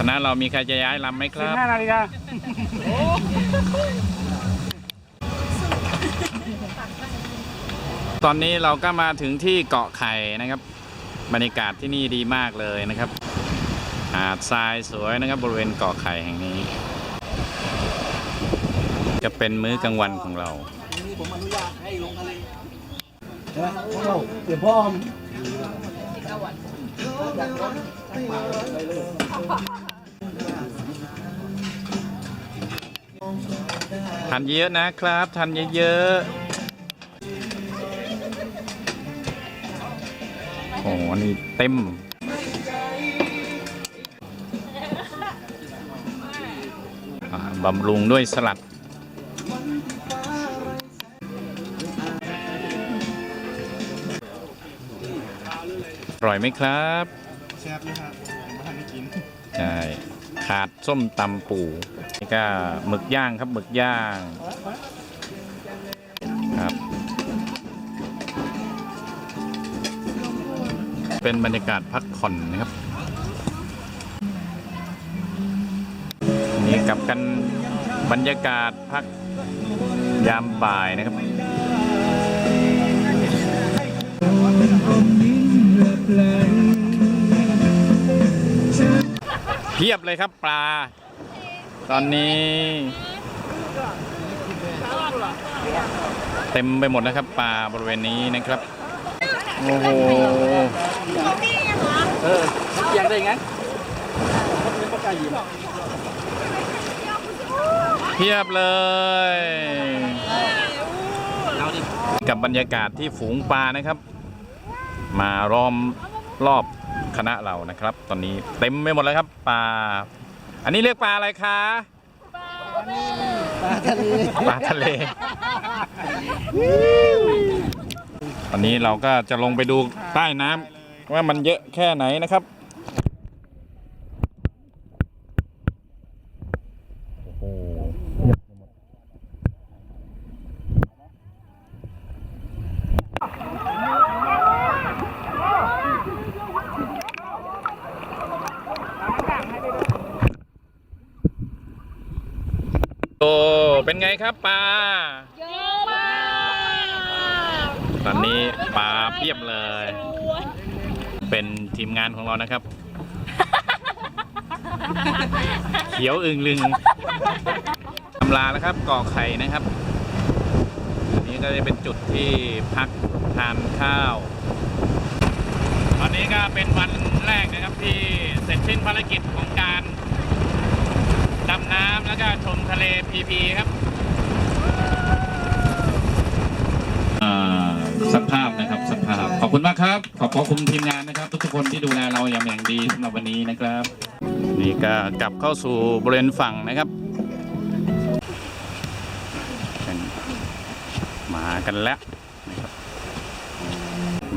คณะเรามีใครจะย้ายลำไหมคสิบรับห้านาฬิกาตอนนี้เราก็มาถึงที่เกาะไข่นะครับ บรรยากาศที่นี่ดีมากเลยนะครับ หาดทรายสวยนะครับ บริเวณเกาะไข่แห่งนี้ จะเป็นมื้อกลางวันของเรานี่ผมอนุญาตให้ลงทะเลนะเราเดี๋ยวพ่อม ทานเยอะนะครับทานเยอะๆโอ้นี่เต็มบำรุงด้วยสลัดอร่อยไหมครับแซ่บเลยครับ ใช่ขาดส้มตำปูนี่ก็หมึกย่างครับหมึกย่างครับ เป็นบรรยากาศพักผ่อนนะครับ นี่กลับกันบรรยากาศพักยามบ่ายนะครับ เพียบเลยครับปลา ตอนนี้ เต็มไปหมดนะครับปลาบริเวณนี้นะครับ โอ้โหเออเสียงได้งั้นไม่เพียบเลยกับบรรยากาศที่ฝูงปลานะครับ มาล้อมรอบ คณะเรานะครับ ตอนนี้เต็มไปหมดแล้วครับปลาอันนี้เรียกปลาอะไรคะปลาทะเลปลาทะเล ตอนนี้เราก็จะลงไปดูใต้น้ำว่ามันเยอะแค่ไหนนะครับ โอ้ เป็นไงครับปลา เยอะมากตอนนี้ปลาเพียบเลย เป็นทีมงานของเรานะครับ เขียวอึงลึงทำลาแล้วครับก่อไข่นะครับ อันนี้ก็จะเป็นจุดที่พักทานข้าว ตอนนี้ก็เป็นวันแรกนะครับที่เสร็จสิ้นภารกิจของการ ดำน้ำแล้วก็ชมทะเลพีพีครับอ่าสภาพนะครับสภาพ ขอบคุณมากครับ ขอบพระคุณทีมงานนะครับ ทุกๆคนที่ดูแลเราอย่างอย่างดีสำหรับวันนี้นะครับ นี่ก็กลับเข้าสู่บริเวณฝั่งนะครับเป็นมากันแล้วนะครับ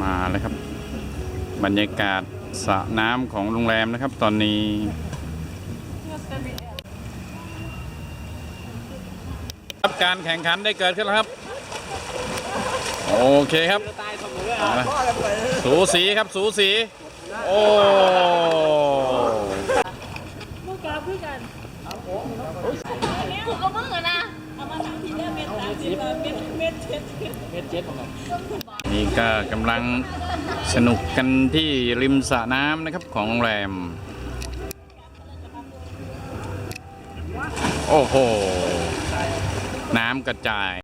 มาแล้วครับ บรรยากาศสระน้ำของโรงแรมนะครับ ตอนนี้ครับ การแข่งขันได้เกิดขึ้นแล้วครับ โอเคครับสูสีครับสูสี โอ้มือกาฟคือกันเอามือนะเอามาทำที่เมตตาเมตเมตเจ็ดนี่ก็กำลังสนุกกันที่ริมสระน้ำนะครับของโรงแรม โอ้โห น้ำกระจาย